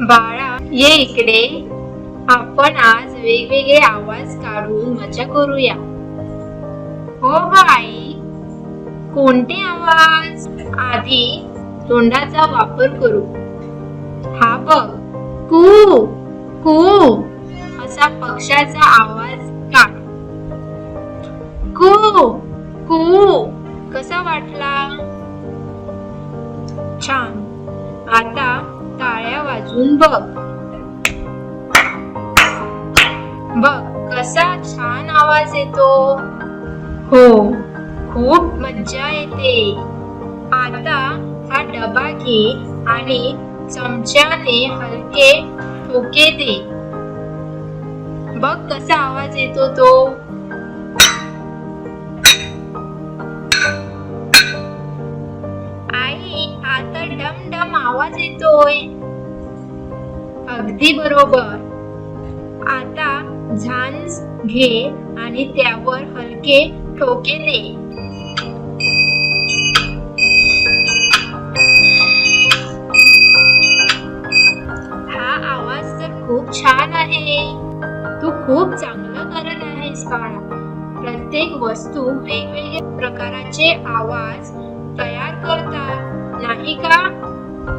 बाळा ये इकडे. आपण आज वेगवेगळे आवाज काढून मजा करूया. हो ग आई. कोणते आवाज? आधी तोंडाचा वापर करू. हा बघ. कू कू. असा पक्षाचा आवाज काढ. कू कू. कसा वाटला? छान. आता टाळ्या वाजवून बघ. बघ कसा छान आवाज येतो. हो. खूप मज्जा येते. आता हा डबा घे आणि चमच्याने हलके ठोके दे. बघ कसा आवाज येतो तो. आवाज येतोय. अगदी बरोबर. आता झांज घे आणि त्यावर हलके ठोके दे हा आवाज तर खूप छान आहे. तू खूप चांगलं करत आहेस बाळा. प्रत्येक वस्तू वेगवेगळ्या प्रकाराचे आवाज तयार करतात. नाही का?